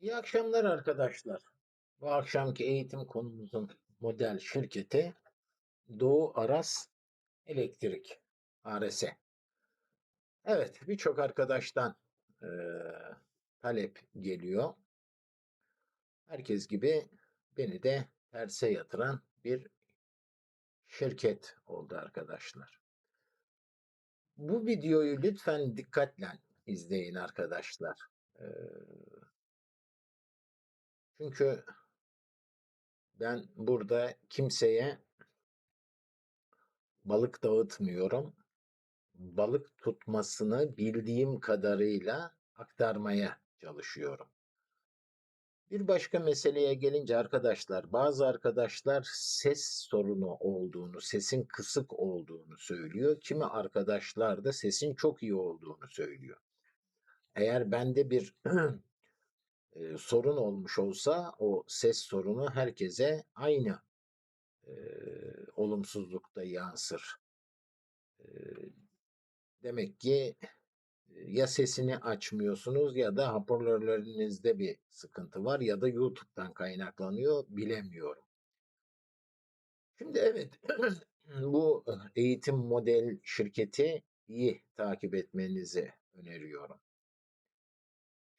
İyi akşamlar arkadaşlar. Bu akşamki eğitim konumuzun model şirketi Doğu Aras Elektrik ARS. Evet, birçok arkadaştan eee, talep geliyor. Herkes gibi beni de terse yatıran bir şirket oldu arkadaşlar. Bu videoyu lütfen dikkatle izleyin arkadaşlar. Eee, çünkü ben burada kimseye balık dağıtmıyorum. Balık tutmasını bildiğim kadarıyla aktarmaya çalışıyorum. Bir başka meseleye gelince arkadaşlar, bazı arkadaşlar ses sorunu olduğunu, sesin kısık olduğunu söylüyor. Kimi arkadaşlar da sesin çok iyi olduğunu söylüyor. Eğer bende bir e, sorun olmuş olsa o ses sorunu herkese aynı e, olumsuzlukta yansır. E, demek ki ya sesini açmıyorsunuz ya da hoparlörlerinizde bir sıkıntı var ya da YouTube'dan kaynaklanıyor bilemiyorum. Şimdi evet bu eğitim model şirketi iyi takip etmenizi öneriyorum.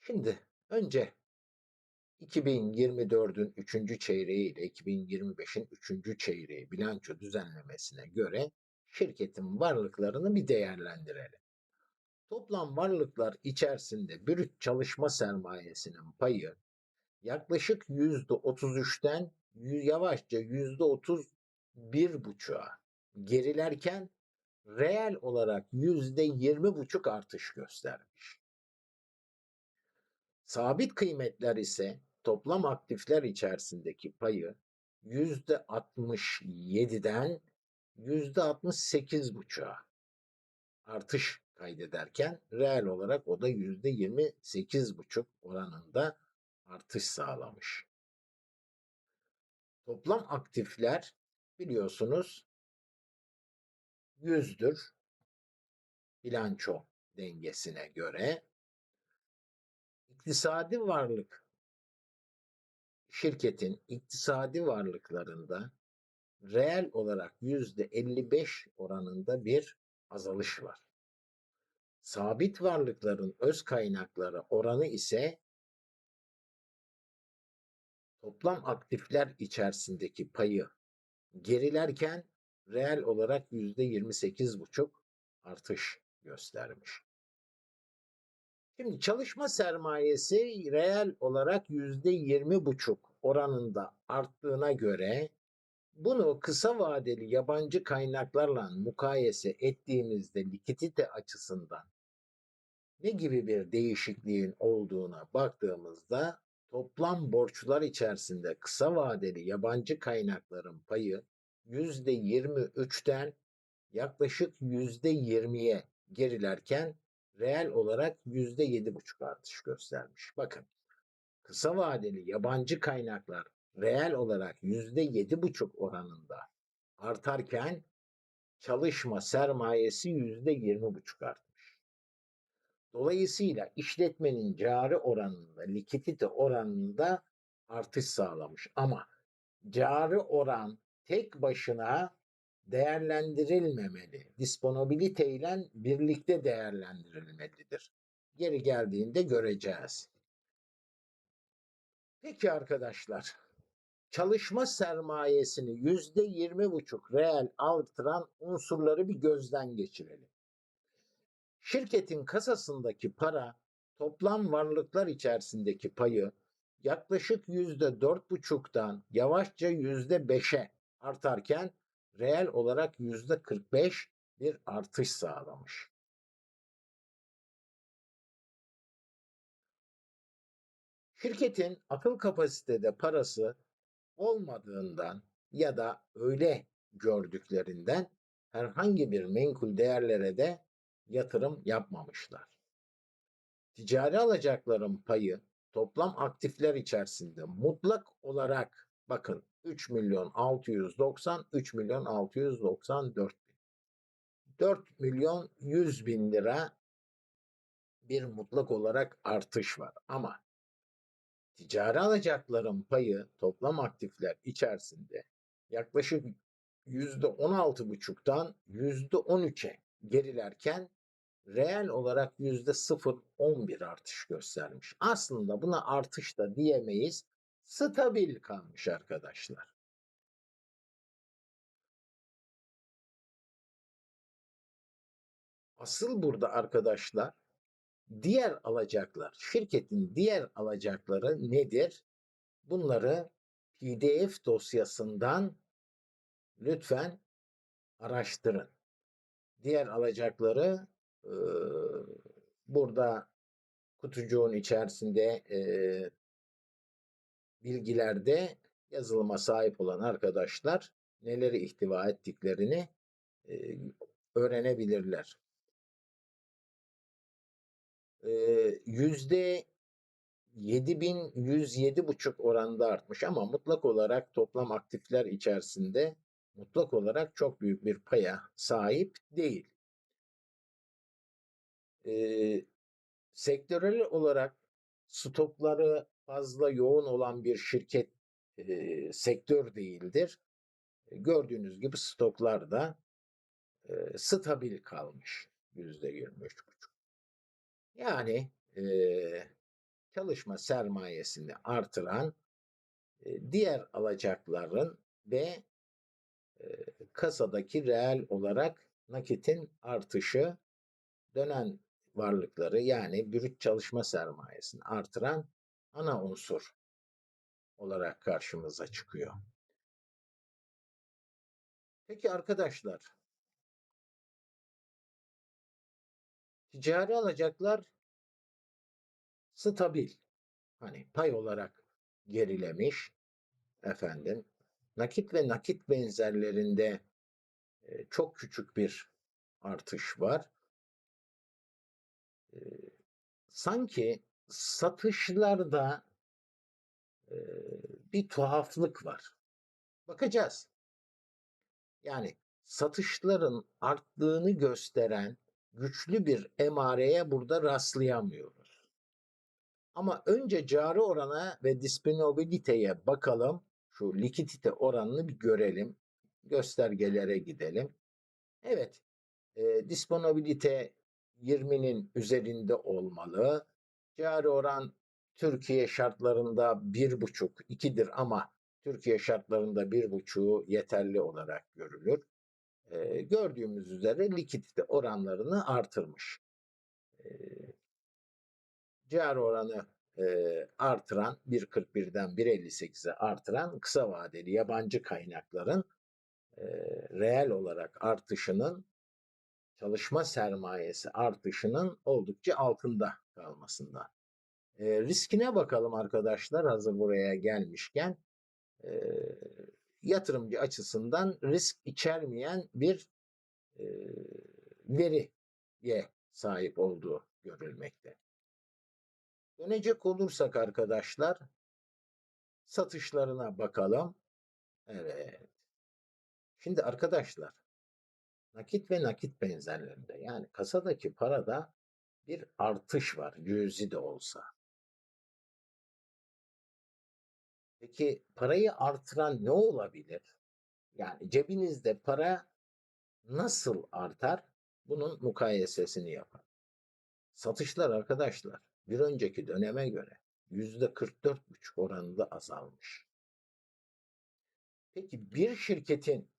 Şimdi önce 2024'ün 3. çeyreği ile 2025'in 3. çeyreği bilanço düzenlemesine göre şirketin varlıklarını bir değerlendirelim. Toplam varlıklar içerisinde brüt çalışma sermayesinin payı yaklaşık %33'ten yavaşça %31,5'a gerilerken reel olarak %20,5 artış göstermiş. Sabit kıymetler ise toplam aktifler içerisindeki payı %67'den %68,5'a artış kaydederken reel olarak o da %28,5 oranında artış sağlamış. Toplam aktifler biliyorsunuz 100'dür bilanço dengesine göre. İktisadi varlık şirketin iktisadi varlıklarında reel olarak %55 oranında bir azalış var. Sabit varlıkların öz kaynakları oranı ise toplam aktifler içerisindeki payı gerilerken reel olarak %28,5 artış göstermiş. Şimdi çalışma sermayesi reel olarak %20,5 oranında arttığına göre bunu kısa vadeli yabancı kaynaklarla mukayese ettiğimizde likidite açısından ne gibi bir değişikliğin olduğuna baktığımızda toplam borçlar içerisinde kısa vadeli yabancı kaynakların payı %23'ten yaklaşık %20'ye gerilerken reel olarak %7,5 artış göstermiş. Bakın kısa vadeli yabancı kaynaklar reel olarak %7,5 oranında artarken çalışma sermayesi %20,5 artmış. Dolayısıyla işletmenin cari oranında, likidite oranında artış sağlamış. Ama cari oran tek başına değerlendirilmemeli. Disponibilite ile birlikte değerlendirilmelidir. Geri geldiğinde göreceğiz. Peki arkadaşlar, çalışma sermayesini yüzde yirmi buçuk reel artıran unsurları bir gözden geçirelim. Şirketin kasasındaki para toplam varlıklar içerisindeki payı yaklaşık yüzde dört buçuktan yavaşça yüzde beşe artarken reel olarak yüzde kırk beş bir artış sağlamış. Şirketin akıl kapasitede parası olmadığından ya da öyle gördüklerinden herhangi bir menkul değerlere de yatırım yapmamışlar. Ticari alacakların payı toplam aktifler içerisinde mutlak olarak bakın 3 milyon 690 3 milyon 694 bin. 4 milyon 100 bin lira bir mutlak olarak artış var ama ticari alacakların payı toplam aktifler içerisinde yaklaşık %16,5'tan %13'e gerilerken reel olarak %0,11 artış göstermiş. Aslında buna artış da diyemeyiz. Stabil kalmış arkadaşlar. Asıl burada arkadaşlar diğer alacaklar, şirketin diğer alacakları nedir? Bunları PDF dosyasından lütfen araştırın. Diğer alacakları e, burada kutucuğun içerisinde e, bilgilerde yazılıma sahip olan arkadaşlar neleri ihtiva ettiklerini e, öğrenebilirler. Yüzde 7107,5 oranında artmış ama mutlak olarak toplam aktifler içerisinde mutlak olarak çok büyük bir paya sahip değil. Ee, sektörel olarak stokları fazla yoğun olan bir şirket e, sektör değildir. Gördüğünüz gibi stoklar da e, stabil kalmış yüzde 23,5. Yani e, çalışma sermayesini artıran e, diğer alacakların ve e, kasadaki reel olarak nakitin artışı dönen varlıkları yani brüt çalışma sermayesini artıran ana unsur olarak karşımıza çıkıyor. Peki arkadaşlar ticari alacaklar stabil. Hani pay olarak gerilemiş efendim. Nakit ve nakit benzerlerinde e, çok küçük bir artış var. E, sanki satışlarda e, bir tuhaflık var. Bakacağız. Yani satışların arttığını gösteren güçlü bir emareye burada rastlayamıyoruz. Ama önce cari orana ve disponibiliteye bakalım. Şu likidite oranını bir görelim. Göstergelere gidelim. Evet, e, disponibilite 20'nin üzerinde olmalı. Cari oran Türkiye şartlarında 1,5, 2'dir ama Türkiye şartlarında 1,5'u yeterli olarak görülür. E, gördüğümüz üzere likidite oranlarını artırmış. E, cari oranı e, artıran 1.41'den 1.58'e artıran kısa vadeli yabancı kaynakların e, reel olarak artışının çalışma sermayesi artışının oldukça altında kalmasında. E, riskine bakalım arkadaşlar hazır buraya gelmişken. E, yatırımcı açısından risk içermeyen bir e, veriye sahip olduğu görülmekte. Dönecek olursak arkadaşlar satışlarına bakalım. Evet. Şimdi arkadaşlar nakit ve nakit benzerlerinde yani kasadaki parada bir artış var cüzi de olsa. Peki parayı artıran ne olabilir? Yani cebinizde para nasıl artar? Bunun mukayesesini yapın. Satışlar arkadaşlar bir önceki döneme göre yüzde 44,5 oranında azalmış. Peki bir şirketin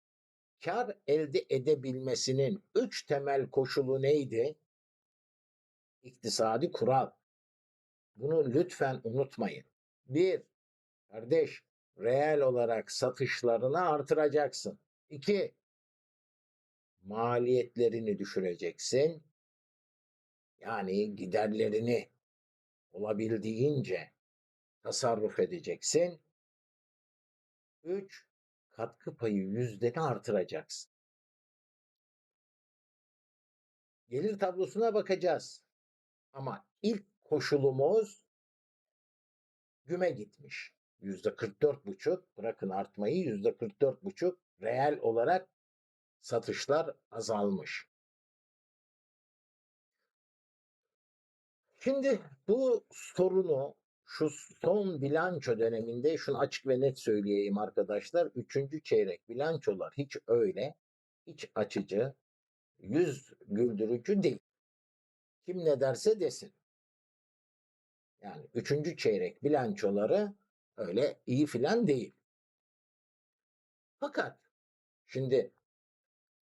kar elde edebilmesinin üç temel koşulu neydi? İktisadi kural. Bunu lütfen unutmayın. Bir, kardeş, reel olarak satışlarını artıracaksın. İki, maliyetlerini düşüreceksin. Yani giderlerini olabildiğince tasarruf edeceksin. Üç, katkı payı yüzdeni artıracaksın. Gelir tablosuna bakacağız. Ama ilk koşulumuz güme gitmiş. Yüzde 44 buçuk, bırakın artmayı yüzde 44 buçuk reel olarak satışlar azalmış. Şimdi bu sorunu şu son bilanço döneminde şunu açık ve net söyleyeyim arkadaşlar. Üçüncü çeyrek bilançolar hiç öyle, hiç açıcı, yüz güldürücü değil. Kim ne derse desin. Yani üçüncü çeyrek bilançoları öyle iyi filan değil. Fakat şimdi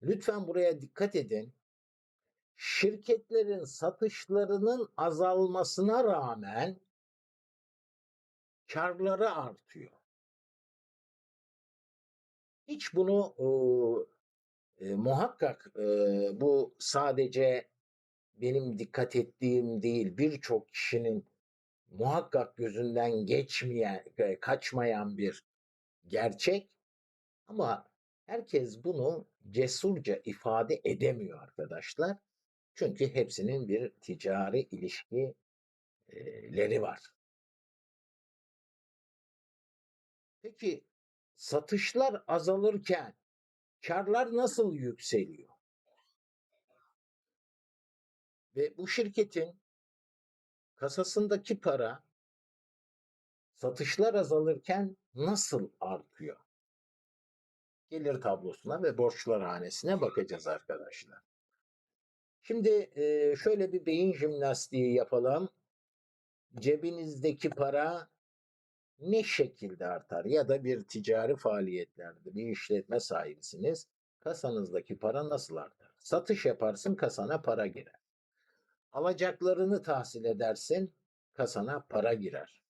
lütfen buraya dikkat edin. Şirketlerin satışlarının azalmasına rağmen karları artıyor. Hiç bunu e, e, muhakkak e, bu sadece benim dikkat ettiğim değil birçok kişinin muhakkak gözünden geçmeyen, e, kaçmayan bir gerçek. Ama herkes bunu cesurca ifade edemiyor arkadaşlar. Çünkü hepsinin bir ticari ilişkileri var. Peki satışlar azalırken karlar nasıl yükseliyor? Ve bu şirketin kasasındaki para satışlar azalırken nasıl artıyor? Gelir tablosuna ve borçlar hanesine bakacağız arkadaşlar. Şimdi şöyle bir beyin jimnastiği yapalım. Cebinizdeki para ne şekilde artar ya da bir ticari faaliyetlerde bir işletme sahibisiniz. Kasanızdaki para nasıl artar? Satış yaparsın kasana para girer. Alacaklarını tahsil edersin kasana para girer.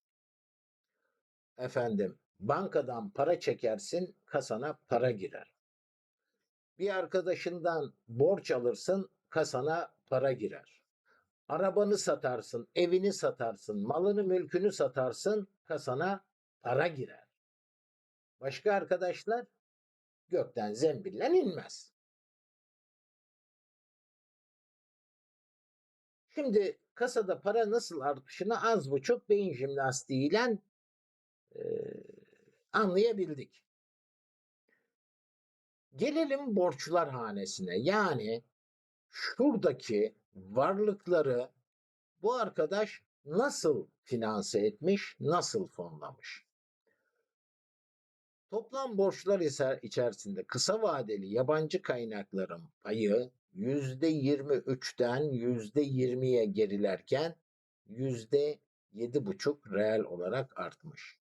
Efendim bankadan para çekersin kasana para girer. Bir arkadaşından borç alırsın kasana para girer. Arabanı satarsın, evini satarsın, malını mülkünü satarsın, kasana para girer. Başka arkadaşlar gökten zembillen inmez. Şimdi kasada para nasıl artışını az buçuk beyin jimnastiğiyle e, anlayabildik. Gelelim borçlar hanesine. Yani şuradaki varlıkları bu arkadaş nasıl finanse etmiş, nasıl fonlamış? Toplam borçlar içerisinde kısa vadeli yabancı kaynakların payı %23'ten %20'ye gerilerken %7,5 reel olarak artmış.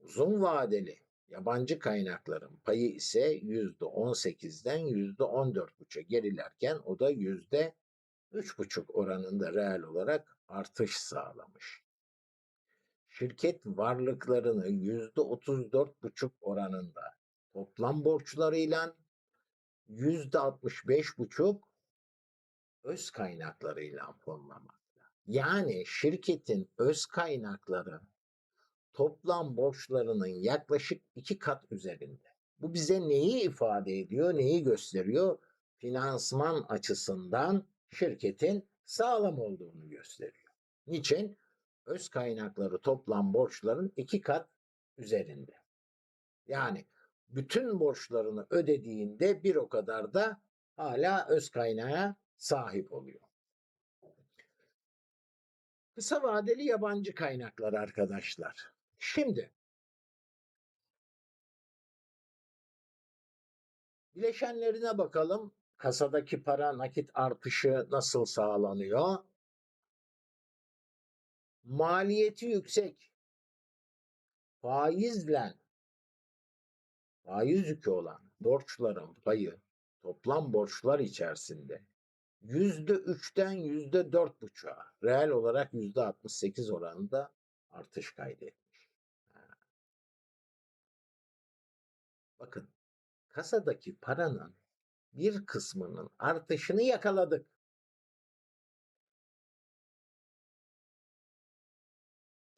Uzun vadeli yabancı kaynakların payı ise %18'den %14,5'a gerilerken o da %3,5 oranında reel olarak artış sağlamış. Şirket varlıklarını %34,5 oranında toplam borçlarıyla %65,5 öz kaynaklarıyla fonlamakta. Yani şirketin öz kaynakları toplam borçlarının yaklaşık iki kat üzerinde. Bu bize neyi ifade ediyor, neyi gösteriyor? Finansman açısından şirketin sağlam olduğunu gösteriyor. Niçin? Öz kaynakları toplam borçların iki kat üzerinde. Yani bütün borçlarını ödediğinde bir o kadar da hala öz kaynağa sahip oluyor. Kısa vadeli yabancı kaynaklar arkadaşlar. Şimdi bileşenlerine bakalım. Kasadaki para nakit artışı nasıl sağlanıyor? Maliyeti yüksek. Faizle faiz yükü olan borçların payı toplam borçlar içerisinde yüzde üçten yüzde dört buçuğa reel olarak yüzde altmış sekiz oranında artış kaydetmiş. Bakın kasadaki paranın bir kısmının artışını yakaladık.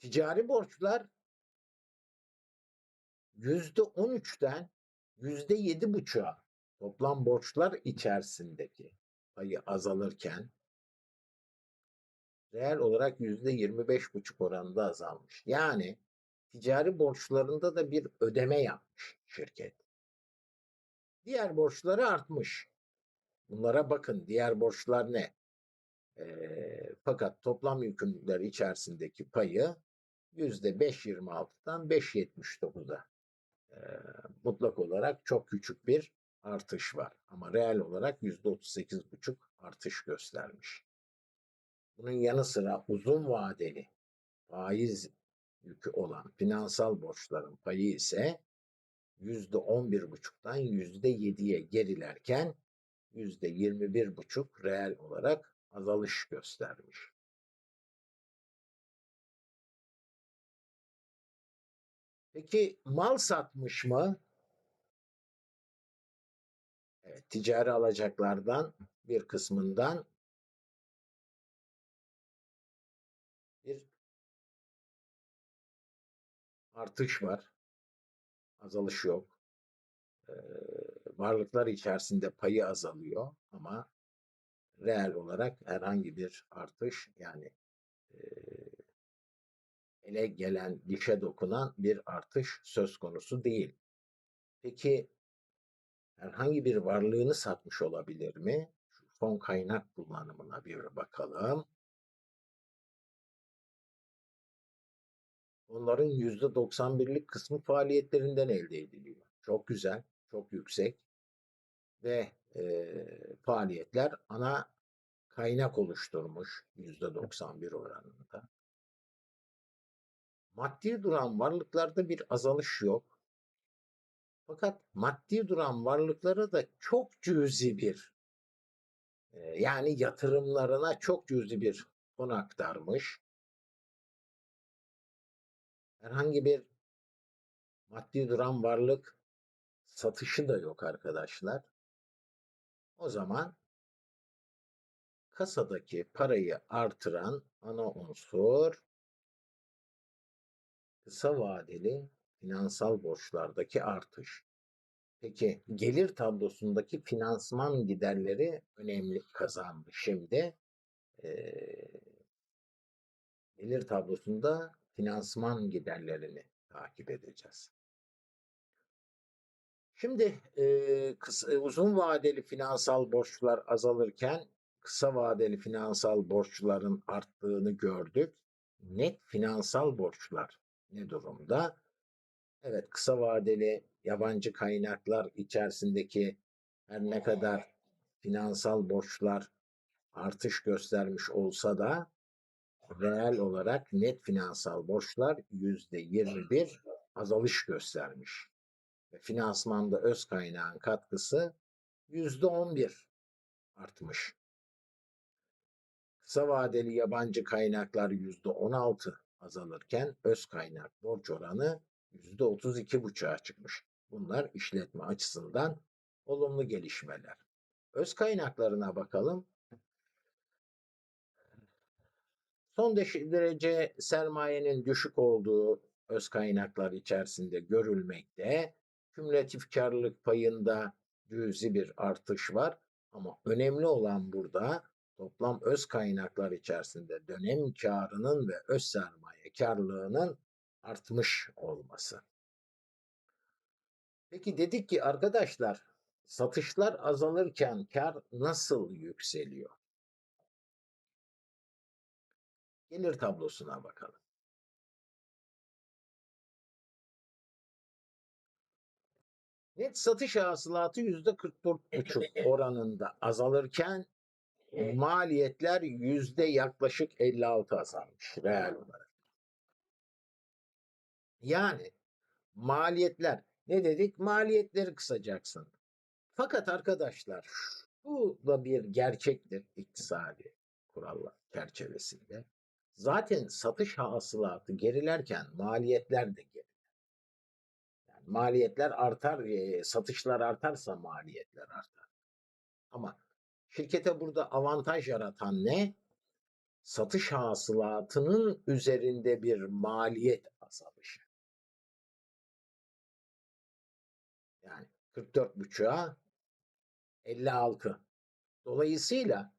Ticari borçlar yüzde on üçten yüzde yedi buçuğa toplam borçlar içerisindeki payı azalırken reel olarak yüzde yirmi beş buçuk oranında azalmış. Yani ticari borçlarında da bir ödeme yapmış şirket. Diğer borçları artmış. Bunlara bakın diğer borçlar ne? E, fakat toplam yükümlülükler içerisindeki payı %5.26'dan 5.79'a mutlak olarak çok küçük bir artış var. Ama reel olarak %38,5 artış göstermiş. Bunun yanı sıra uzun vadeli faiz yükü olan finansal borçların payı ise %11,5'dan %7'ye gerilerken %21,5 reel olarak azalış göstermiş. Peki mal satmış mı? Evet, ticari alacaklardan bir kısmından bir artış var. Azalış yok. Ee, varlıklar içerisinde payı azalıyor ama reel olarak herhangi bir artış yani e, ele gelen dişe dokunan bir artış söz konusu değil. Peki herhangi bir varlığını satmış olabilir mi? Şu fon kaynak kullanımına bir bakalım. Onların %91'lik kısmı faaliyetlerinden elde ediliyor. Çok güzel, çok yüksek ve e, faaliyetler ana kaynak oluşturmuş %91 oranında. Maddi duran varlıklarda bir azalış yok. Fakat maddi duran varlıklara da çok cüzi bir e, yani yatırımlarına çok cüzi bir fon aktarmış. Herhangi bir maddi duran varlık satışı da yok arkadaşlar. O zaman kasadaki parayı artıran ana unsur kısa vadeli finansal borçlardaki artış. Peki gelir tablosundaki finansman giderleri önemli kazandı. Şimdi e, gelir tablosunda finansman giderlerini takip edeceğiz. Şimdi e, kısa, uzun vadeli finansal borçlar azalırken kısa vadeli finansal borçların arttığını gördük. Net finansal borçlar ne durumda? Evet kısa vadeli yabancı kaynaklar içerisindeki her ne kadar finansal borçlar artış göstermiş olsa da reel olarak net finansal borçlar yüzde 21 azalış göstermiş. Ve finansmanda öz kaynağın katkısı yüzde 11 artmış. Kısa vadeli yabancı kaynaklar yüzde 16 azalırken öz kaynak borç oranı yüzde 32,5'a çıkmış. Bunlar işletme açısından olumlu gelişmeler. Öz kaynaklarına bakalım. Son derece sermayenin düşük olduğu öz kaynaklar içerisinde görülmekte. Kümülatif karlılık payında cüzi bir artış var. Ama önemli olan burada toplam öz kaynaklar içerisinde dönem karının ve öz sermaye karlılığının artmış olması. Peki dedik ki arkadaşlar satışlar azalırken kar nasıl yükseliyor? Gelir tablosuna bakalım. Net satış hasılatı %44,5 oranında azalırken maliyetler yüzde yaklaşık 56 azalmış reel olarak. Yani maliyetler ne dedik? Maliyetleri kısacaksın. Fakat arkadaşlar bu da bir gerçektir iktisadi kurallar çerçevesinde. Zaten satış hasılatı gerilerken maliyetler de geriler. Yani maliyetler artar, satışlar artarsa maliyetler artar. Ama şirkete burada avantaj yaratan ne? Satış hasılatının üzerinde bir maliyet azalışı. Yani 44,5'a 56. Dolayısıyla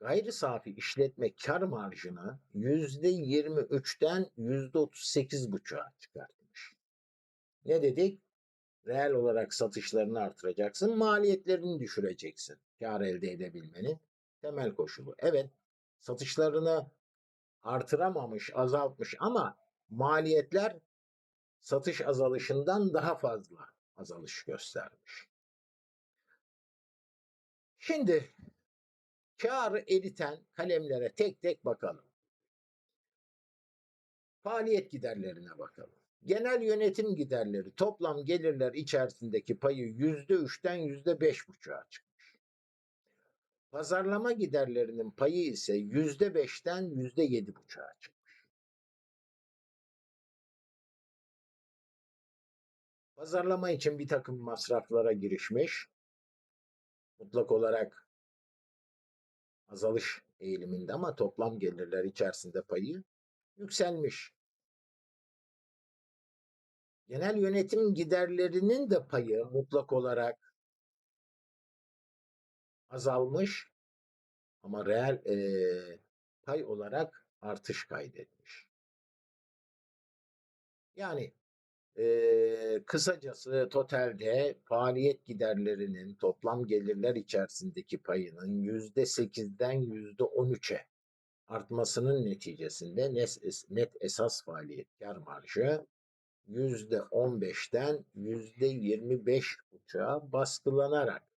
gayri safi işletme kar marjını %23'ten %38,5'a çıkartmış. Ne dedik? Reel olarak satışlarını artıracaksın, maliyetlerini düşüreceksin. Kar elde edebilmenin temel koşulu. Evet, satışlarını artıramamış, azaltmış ama maliyetler satış azalışından daha fazla azalış göstermiş. Şimdi karı eriten kalemlere tek tek bakalım. Faaliyet giderlerine bakalım. Genel yönetim giderleri toplam gelirler içerisindeki payı yüzde üçten yüzde beş buçuğa çıkmış. Pazarlama giderlerinin payı ise yüzde beşten yüzde yedi buçuğa çıkmış. Pazarlama için bir takım masraflara girişmiş. Mutlak olarak azalış eğiliminde ama toplam gelirler içerisinde payı yükselmiş. Genel yönetim giderlerinin de payı mutlak olarak azalmış ama reel e, pay olarak artış kaydetmiş. Yani e, kısacası totalde faaliyet giderlerinin toplam gelirler içerisindeki payının yüzde sekizden yüzde on üçe artmasının neticesinde net, net esas faaliyet kar marjı yüzde on beşten yüzde yirmi beş uçağa baskılanarak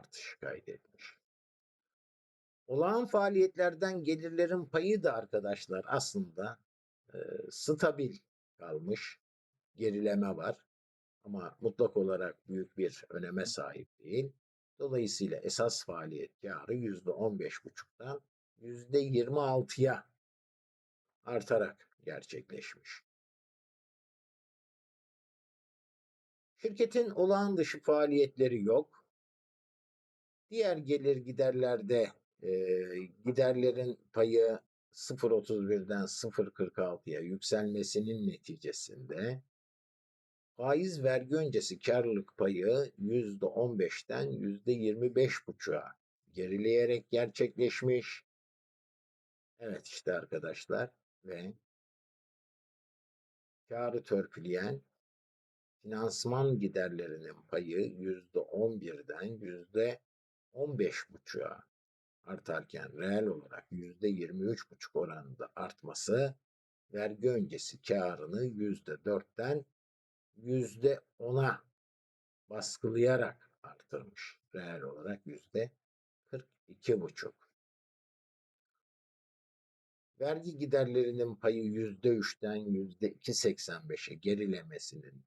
artış kaydetmiş. Olağan faaliyetlerden gelirlerin payı da arkadaşlar aslında e, stabil kalmış. Gerileme var ama mutlak olarak büyük bir öneme sahip değil. Dolayısıyla esas faaliyet karı yüzde on beş buçuktan yüzde yirmi altıya artarak gerçekleşmiş. Şirketin olağan dışı faaliyetleri yok. Diğer gelir giderlerde e, giderlerin payı 0.31'den 0.46'ya yükselmesinin neticesinde faiz vergi öncesi karlılık payı %15'ten %25.5'a gerileyerek gerçekleşmiş. Evet işte arkadaşlar ve karı törpüleyen finansman giderlerinin payı %11'den %15.5'a artarken reel olarak %23.5 oranında artması vergi öncesi karını %4'ten %10'a baskılayarak artırmış. Reel olarak %42,5. Vergi giderlerinin payı %3'ten %2,85'e gerilemesinin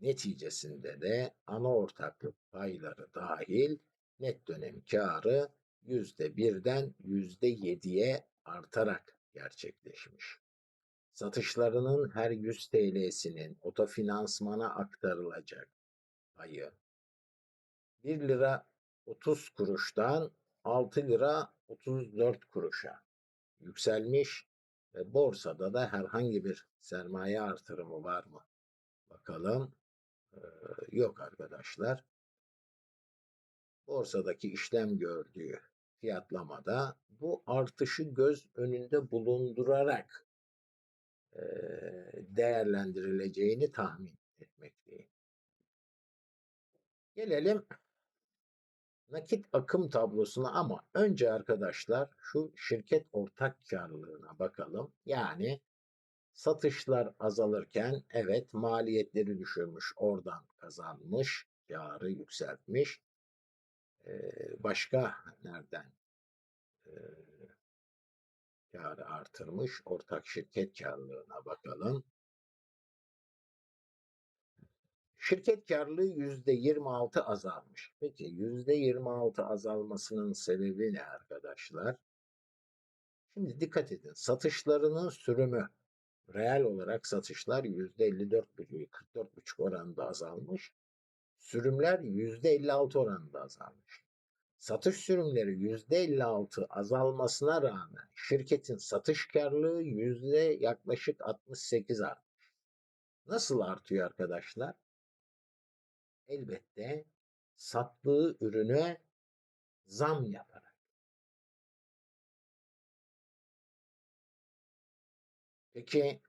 neticesinde de ana ortaklık payları dahil net dönem karı %1'den %7'ye artarak gerçekleşmiş. Satışlarının her 100 TL'sinin otofinansmana aktarılacak payı 1 lira 30 kuruştan 6 lira 34 kuruşa yükselmiş ve borsada da herhangi bir sermaye artırımı var mı? Bakalım. Ee, yok arkadaşlar. Borsadaki işlem gördüğü fiyatlamada bu artışı göz önünde bulundurarak e, değerlendirileceğini tahmin etmekteyim. Gelelim nakit akım tablosuna ama önce arkadaşlar şu şirket ortak karlılığına bakalım. Yani satışlar azalırken evet maliyetleri düşürmüş, oradan kazanmış, karı yükseltmiş. Başka nereden karı artırmış? Ortak şirket karlılığına bakalım. Şirket karlılığı yüzde 26 azalmış. Peki yüzde 26 azalmasının sebebi ne arkadaşlar? Şimdi dikkat edin. Satışlarının sürümü reel olarak satışlar yüzde 54,44,5 oranında azalmış. Sürümler yüzde 56 oranında azalmış. Satış sürümleri yüzde 56 azalmasına rağmen şirketin satış karlılığı yüzde yaklaşık 68 artmış. Nasıl artıyor arkadaşlar? elbette sattığı ürüne zam yaparak. Peki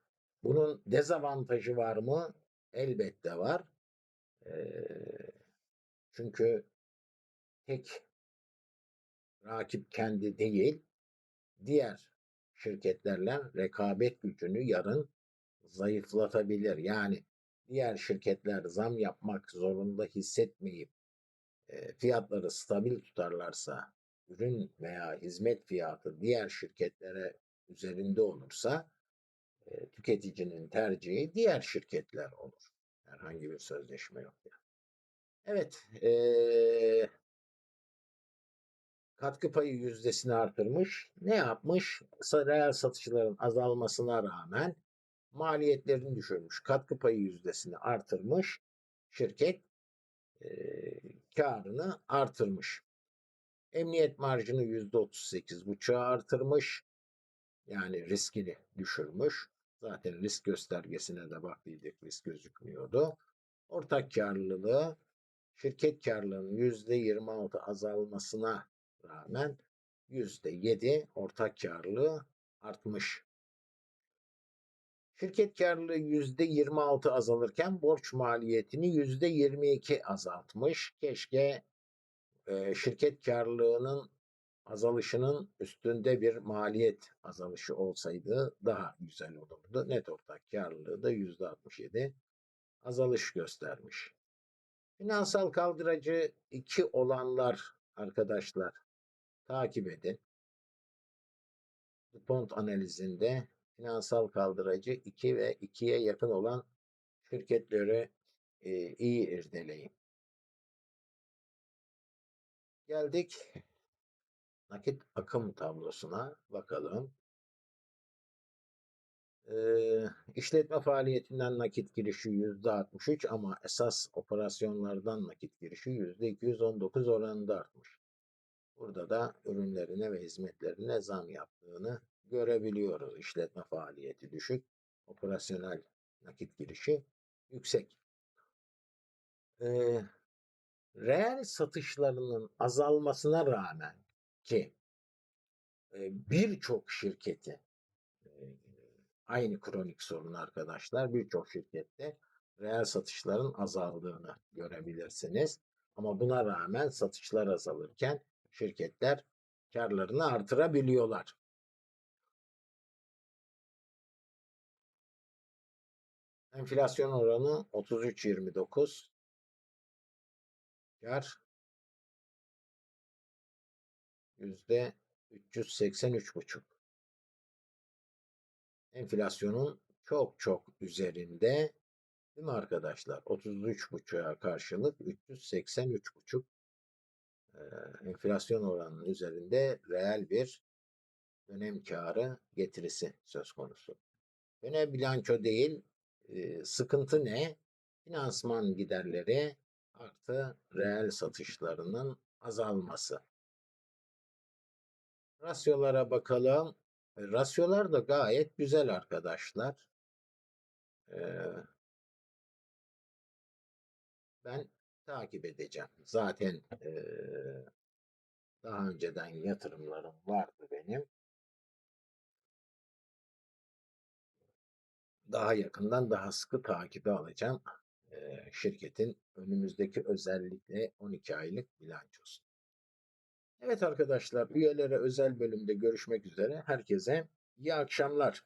bunun dezavantajı var mı? Elbette var. Çünkü tek rakip kendi değil, diğer şirketlerle rekabet gücünü yarın zayıflatabilir. Yani diğer şirketler zam yapmak zorunda hissetmeyip fiyatları stabil tutarlarsa, ürün veya hizmet fiyatı diğer şirketlere üzerinde olursa tüketicinin tercihi diğer şirketler olur. Herhangi bir sözleşme yok yani. Evet, e, katkı payı yüzdesini artırmış. Ne yapmış? Reel satışların azalmasına rağmen maliyetlerini düşürmüş. Katkı payı yüzdesini artırmış. Şirket e, karını artırmış. Emniyet marjını %38,5'a artırmış. Yani riskini düşürmüş. Zaten risk göstergesine de baktıydık risk gözükmüyordu. Ortak karlılığı şirket karlılığının %26 azalmasına rağmen %7 ortak karlılığı artmış. Şirket karlılığı %26 azalırken borç maliyetini %22 azaltmış. Keşke şirket karlılığının azalışının üstünde bir maliyet azalışı olsaydı daha güzel olurdu. Net ortak karlılığı da %67 azalış göstermiş. Finansal kaldıracı 2 olanlar arkadaşlar takip edin. DuPont analizinde finansal kaldıracı 2 ve 2'ye yakın olan şirketleri iyi irdeleyin. Geldik nakit akım tablosuna bakalım. Ee, işletme faaliyetinden nakit girişi %63 ama esas operasyonlardan nakit girişi %219 oranında artmış. Burada da ürünlerine ve hizmetlerine zam yaptığını görebiliyoruz. İşletme faaliyeti düşük, operasyonel nakit girişi yüksek. Ee, reel satışlarının azalmasına rağmen ki birçok şirketi aynı kronik sorun arkadaşlar birçok şirkette reel satışların azaldığını görebilirsiniz. Ama buna rağmen satışlar azalırken şirketler karlarını artırabiliyorlar. Enflasyon oranı 33.29. Kar yüzde 383,5. Enflasyonun çok çok üzerinde değil mi arkadaşlar? 33,5'a karşılık 383,5 e, enflasyon oranının üzerinde reel bir dönem karı getirisi söz konusu. Dönem bilanço değil, sıkıntı ne? Finansman giderleri artı reel satışlarının azalması. Rasyolara bakalım. E, Rasyolar da gayet güzel arkadaşlar. Ee, ben takip edeceğim. Zaten eee, daha önceden yatırımlarım vardı benim. Daha yakından daha sıkı takibe alacağım. Eee, şirketin önümüzdeki özellikle 12 aylık bilançosu. Evet arkadaşlar üyelere özel bölümde görüşmek üzere. Herkese iyi akşamlar.